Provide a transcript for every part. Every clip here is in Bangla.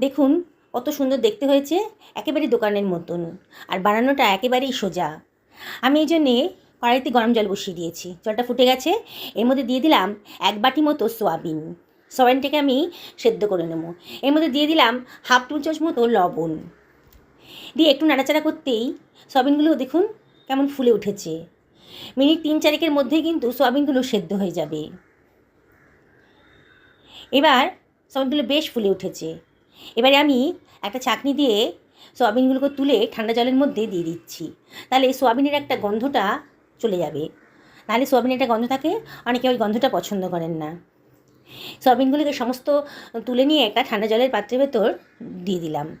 দেখুন, কত সুন্দর দেখতে হয়েছে একেবারে দোকানের মতন। আর বানানোটা একেবারেই সোজা। আমি এই জন্যে কড়াইতে গরম জল বসিয়ে দিয়েছি। জলটা ফুটে গেছে। এর মধ্যে দিয়ে দিলাম এক বাটি মতো সোয়াবিন। সোয়াবিনটাকে আমি সেদ্ধ করে নেব। এর মধ্যে দিয়ে দিলাম হাফ টু চামচ মতো লবণ। দিয়ে একটু নাড়াচাড়া করতেই সোয়াবিনগুলো দেখুন কেমন ফুলে উঠেছে। মিনিট তিন চারেকের মধ্যে কিন্তু সোয়াবিনগুলো সেদ্ধ হয়ে যাবে। এবার সোয়াবিনগুলো বেশ ফুলে উঠেছে। এবারে আমি একটা চাকনি দিয়ে সোয়াবিনগুলোকে তুলে ঠান্ডা জলের মধ্যে দিয়ে দিচ্ছি। তাহলে সোয়াবিনের একটা গন্ধটা চলে যাবে। নাহলে সোয়াবিনের একটা গন্ধ থাকে, অনেকে ওই গন্ধটা পছন্দ করেন না। সোয়াবিনগুলোকে সমস্ত তুলে নিয়ে একটা ঠান্ডা জলের পাত্রের ভেতর দিয়ে দিলাম।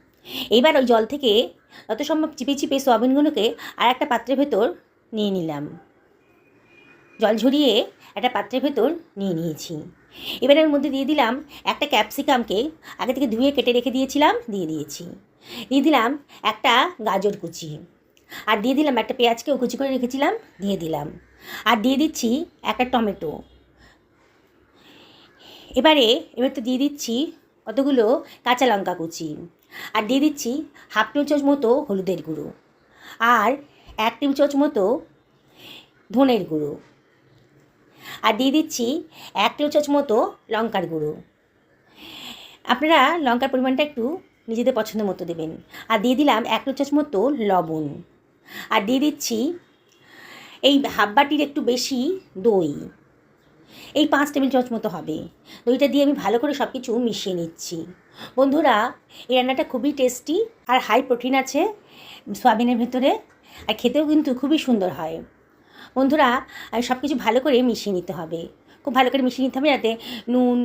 এইবার ওই জল থেকে যত সম্ভব চিপে চিপে সোয়াবিনগুলোকে আর একটা পাত্রের ভেতর নিয়ে নিলাম। জল ঝরিয়ে একটা পাত্রের ভেতর নিয়ে নিয়েছি। এবার এর মধ্যে দিয়ে দিলাম একটা ক্যাপসিকামকে আগে থেকে ধুয়ে কেটে রেখে দিয়েছিলাম, দিয়ে দিয়েছি। দিয়ে দিলাম একটা গাজর কুচি। আর দিয়ে দিলাম একটা পেঁয়াজকেও কুচি করে রেখেছিলাম, দিয়ে দিলাম। আর দিয়ে দিচ্ছি একটা টমেটো। এবারে, এবার তো দিয়ে দিচ্ছি কতগুলো কাঁচা লঙ্কা কুচি। আর দিয়ে দিচ্ছি হাফ টেবিল চামচ মতো হলুদের গুঁড়ো। আর এক টেবিল চামচ মতো ধনের গুঁড়ো। আর দিয়ে দিচ্ছি এক চামচ মতো লঙ্কার গুঁড়ো। আপনারা লঙ্কার পরিমাণটা একটু নিজেদের পছন্দ মতো দেবেন। আর দিয়ে দিলাম এক চামচ মতো লবণ। আর দিয়ে দিচ্ছি এই হাফ বাটির একটু বেশি দই। এই পাঁচ টেবিল চামচ মতো হবে। দইটা দিয়ে আমি ভালো করে সব কিছু মিশিয়ে নিচ্ছি। বন্ধুরা, এই রান্নাটা খুবই টেস্টি আর হাই প্রোটিন আছে সোয়াবিনের ভেতরে। আর খেতেও কিন্তু খুবই সুন্দর হয়। বন্ধুরা সব কিছু ভালো করে মিশিয়ে নিতে হবে। খুব ভালো করে মিশিয়ে নিতে হবে যাতে নুন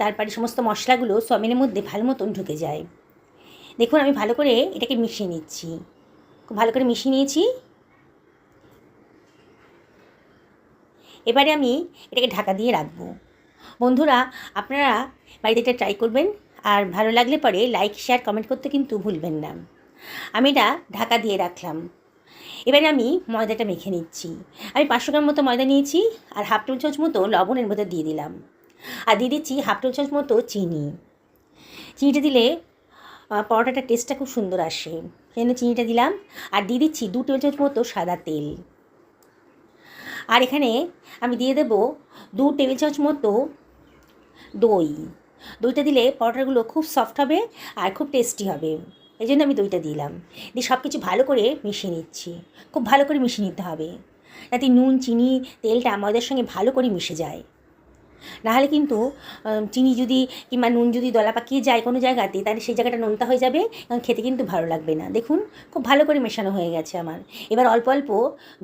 তারপরে সমস্ত মশলাগুলো সয়াবিনের মধ্যে ভালো মতন ঢুকে যায়। দেখুন, আমি ভালো করে এটাকে মিশিয়ে নিচ্ছি। খুব ভালো করে মিশিয়ে নিয়েছি। এবারে আমি এটাকে ঢাকা দিয়ে রাখব। বন্ধুরা, আপনারা বাড়িতে এটা ট্রাই করবেন আর ভালো লাগলে পরে লাইক শেয়ার কমেন্ট করতে কিন্তু ভুলবেন না। আমি এটা ঢাকা দিয়ে রাখলাম। এবারে আমি ময়দাটা মেখে নিচ্ছি। আমি পাঁচশো গ্রাম মতো ময়দা নিয়েছি আর হাফ টেবিল চামচ মতো লবণের মধ্যে দিয়ে দিলাম। আর দিয়ে দিচ্ছি হাফ টেবিল চামচ মতো চিনি। চিনিটা দিলে পরোটাটার টেস্টটা খুব সুন্দর আসে। সেই জন্য চিনিটা দিলাম। আর দিয়ে দিচ্ছি দু টেবিল চামচ মতো সাদা তেল। আর এখানে আমি দিয়ে দেবো দু টেবিল চামচ মতো দই। দইটা দিলে পরোটাগুলো খুব সফট হবে আর খুব টেস্টি হবে। এই জন্য আমি দইটা দিলাম। দিয়ে সব কিছু ভালো করে মিশিয়ে নিচ্ছি। খুব ভালো করে মিশিয়ে নিতে হবে। যাতে নুন, চিনি, তেলটা ময়দার সঙ্গে ভালো করে মিশে যায়। নাহলে কিন্তু চিনি যদি কিংবা নুন যদি দলা পাকিয়ে যায় কোনো জায়গাতে, তাহলে সেই জায়গাটা নোনতা হয়ে যাবে এবং খেতে কিন্তু ভালো লাগবে না। দেখুন, খুব ভালো করে মেশানো হয়ে গেছে আমার। এবার অল্প অল্প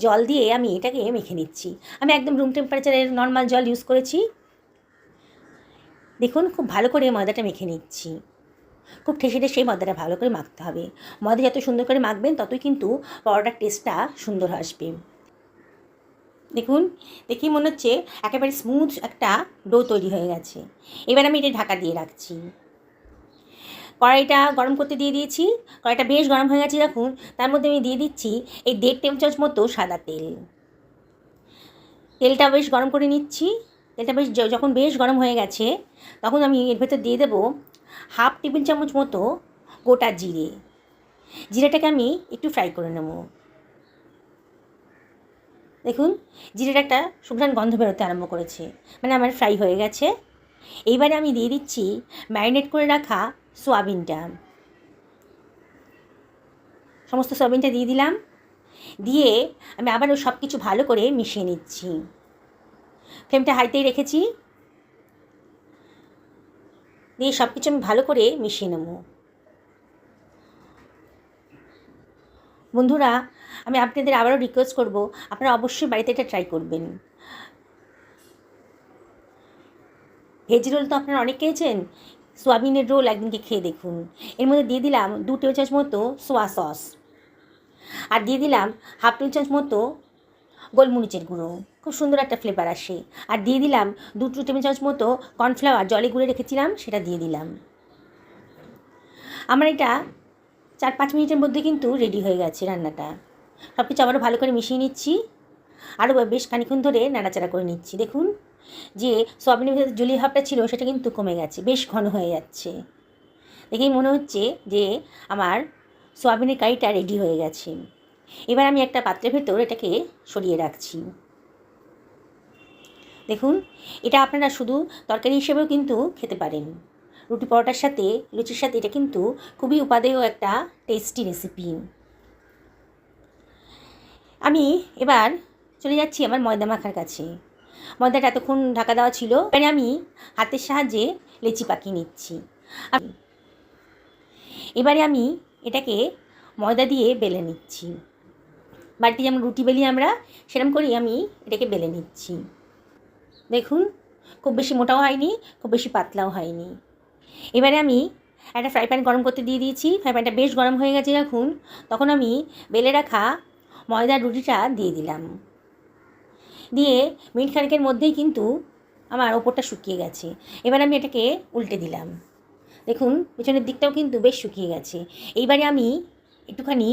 জল দিয়ে আমি এটাকে মেখে নিচ্ছি। আমি একদম রুম টেম্পারেচারের নর্মাল জল ইউজ করেছি। দেখুন, খুব ভালো করে ময়দাটা মেখে নিচ্ছি। খুব ঠেসে ঠেসে ময়দাটা ভালো করে মাখতে হবে। ময়দা যত সুন্দর করে মাখবেন, ততই কিন্তু পরোটার টেস্টটা সুন্দর আসবে। দেখুন দেখি মনে হচ্ছে একেবারে স্মুথ একটা ডো তৈরি হয়ে গেছে। এবার আমি এটা ঢাকা দিয়ে রাখছি। কড়াইটা গরম করতে দিয়ে দিয়েছি। কড়াইটা বেশ গরম হয়ে গেছে, দেখুন। তার মধ্যে আমি দিয়ে দিচ্ছি এই দেড় টেবিল চামচ মতো সাদা তেল। তেলটা বেশ গরম করে নিচ্ছি। তেলটা বেশ যখন বেশ গরম হয়ে গেছে, তখন আমি এর ভেতর দিয়ে দেবো হাফ টেবিল চামচ মতো গোটা জিরে। জিরেটাকে আমি একটু ফ্রাই করে নেব। দেখুন জিরের একটা সুঘ্রাণ গন্ধ বেরোতে আরম্ভ করেছে। মানে আমার ফ্রাই হয়ে গেছে। এইবারে আমি দিয়ে দিচ্ছি ম্যারিনেট করে রাখা সোয়াবিনটা। সমস্ত সোয়াবিনটা দিয়ে দিলাম। দিয়ে আমি আবারও সব কিছু ভালো করে মিশিয়ে নিচ্ছি। ফ্লেমটা হাইতেই রেখেছি। দিয়ে সব কিছু আমি ভালো করে মিশিয়ে নেব। বন্ধুরা, আমি আপনাদের আবারও রিকোয়েস্ট করব, আপনারা অবশ্যই বাড়িতে এটা ট্রাই করবেন। ভেজ রোল তো আপনারা অনেক খেয়েছেন? সোয়াবিনের রোল একদিনকে খেয়ে দেখুন। এর মধ্যে দিয়ে দিলাম দু টেবিল চামচ মতো সোয়া সস আর দিয়ে দিলাম হাফ টেবিল চামচ মতো গোলমরিচের গুঁড়ো। খুব সুন্দর একটা ফ্লেভার আসে। আর দিয়ে দিলাম দুটো টেবিল চামচ মতো কর্নফ্লাওয়ার জলে গুঁড়ে রেখেছিলাম, সেটা দিয়ে দিলাম। আমার এটা চার পাঁচ মিনিটের মধ্যে কিন্তু রেডি হয়ে গেছে রান্নাটা। সব কিছু আবারও ভালো করে মিশিয়ে নিচ্ছি। আরও বেশ খানিক্ষণ ধরে নাড়াচাড়া করে নিচ্ছি। দেখুন যে সোয়াবিনের ভিতরে জলি ভাবটা ছিল, সেটা কিন্তু কমে গেছে, বেশ ঘন হয়ে যাচ্ছে। দেখেই মনে হচ্ছে যে আমার সোয়াবিনের কারিটা রেডি হয়ে গেছে। এবার আমি একটা পাত্রের ভেতর এটাকে সরিয়ে রাখছি। দেখুন, এটা আপনারা শুধু তরকারি হিসেবেও কিন্তু খেতে পারেন। রুটি পরোটার সাথে, লুচির সাথে এটা কিন্তু খুবই উপাদেয় একটা টেস্টি রেসিপি আমি এবার চলে যাচ্ছি আমার ময়দা মাখার কাছে। ময়দাটা এতক্ষণ ঢাকা দেওয়া ছিল, এবারে আমি হাতের সাহায্যে লেচি পাকিয়ে নিচ্ছি। এবারে আমি এটাকে ময়দা দিয়ে বেলে নিচ্ছি। বাড়িতে যেমন রুটি বেলি আমরা সেরকম করেই আমি এটাকে বেলে নিচ্ছি। দেখুন, খুব বেশি মোটাও হয়নি, খুব বেশি পাতলাও হয়নি। এবারে আমি একটা ফ্রাই প্যান গরম করতে দিয়ে দিয়েছি, ফ্রাই প্যানটা বেশ গরম হয়ে গেছে যখন তখন আমি বেলে রাখা ময়দার রুটিটা দিয়ে দিলাম। দিয়ে মিনিট খানেকের মধ্যেই কিন্তু আমার ওপরটা শুকিয়ে গেছে। এবার আমি এটাকে উল্টে দিলাম। দেখুন, পেছনের দিকটাও কিন্তু বেশ শুকিয়ে গেছে। এইবারে আমি একটুখানি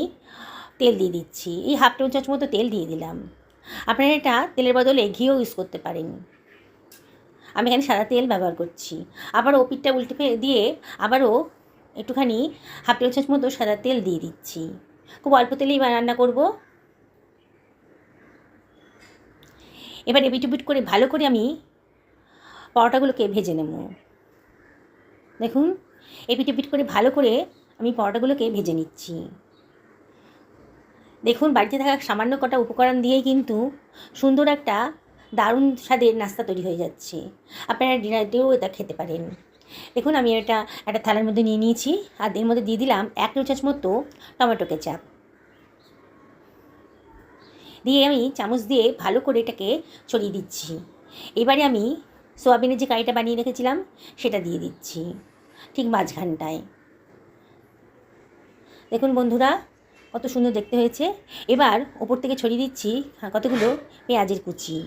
তেল দিয়ে দিচ্ছি। এই হাফ টেবিল চামচ মতো তেল দিয়ে দিলাম। আপনারা এটা তেলের বদলে ঘিও ইউজ করতে পারেন। আমি এখানে সাদা তেল ব্যবহার করছি। আবার ওপিটটা উল্টে দিয়ে আবারও একটুখানি হাফ টেবিল চামচ মতো সাদা তেল দিয়ে দিচ্ছি। খুব অল্প তেলেই রান্না করব। এবার এপিটুপিট করে ভালো করে আমি পরোটাগুলোকে ভেজে নেব। দেখুন এপিটুপিট করে ভালো করে আমি পরোটাগুলোকে ভেজে নিচ্ছি। দেখুন, বাড়িতে থাকা সামান্য কটা উপকরণ দিয়েই কিন্তু সুন্দর একটা দারুণ স্বাদের নাস্তা তৈরি হয়ে যাচ্ছে। আপনারা ডিনারেও এটা খেতে পারেন। দেখুন, আমি এটা একটা থালার মধ্যে নিয়ে নিয়েছি। আর এর মধ্যে দিয়ে দিলাম এক চামচ মতো টমেটো কেচাপ। দিয়ে আমি চামচ দিয়ে ভালো করে এটাকে ছড়িয়ে দিচ্ছি। এবারে আমি সোয়াবিনের যে কারিটা বানিয়ে রেখেছিলাম, সেটা দিয়ে দিচ্ছি ঠিক মাঝখানটায়। দেখুন, বন্ধুরা কত সুন্দর দেখতে হয়েছে। এবার ওপর থেকে ছড়িয়ে দিচ্ছি হ্যাঁ, কতগুলো পেঁয়াজের কুচি।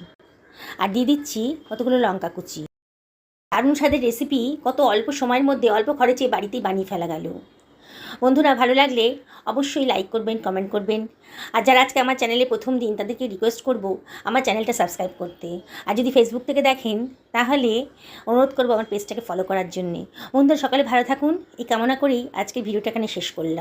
আর দিয়ে দিচ্ছি কতগুলো লঙ্কা কুচি। দারুণ স্বাদের রেসিপি কত অল্প সময়ের মধ্যে অল্প খরচে বাড়িতেই বানিয়ে ফেলা গেল। বন্ধুরা ভালো লাগলে অবশ্যই লাইক করবেন কমেন্ট করবেন। আর যারা আজকে আমার চ্যানেলে প্রথম দিন তাদেরকে রিকোয়েস্ট করব আমার চ্যানেলটা সাবস্ক্রাইব করতে। আর যদি ফেসবুক থেকে দেখেন তাহলে অনুরোধ করব আমার পেজটাকে ফলো করার জন্যে। বন্ধুরা সকালে ভালো থাকুন। এই কামনা করেই আজকে ভিডিওটা এখানে শেষ করলাম।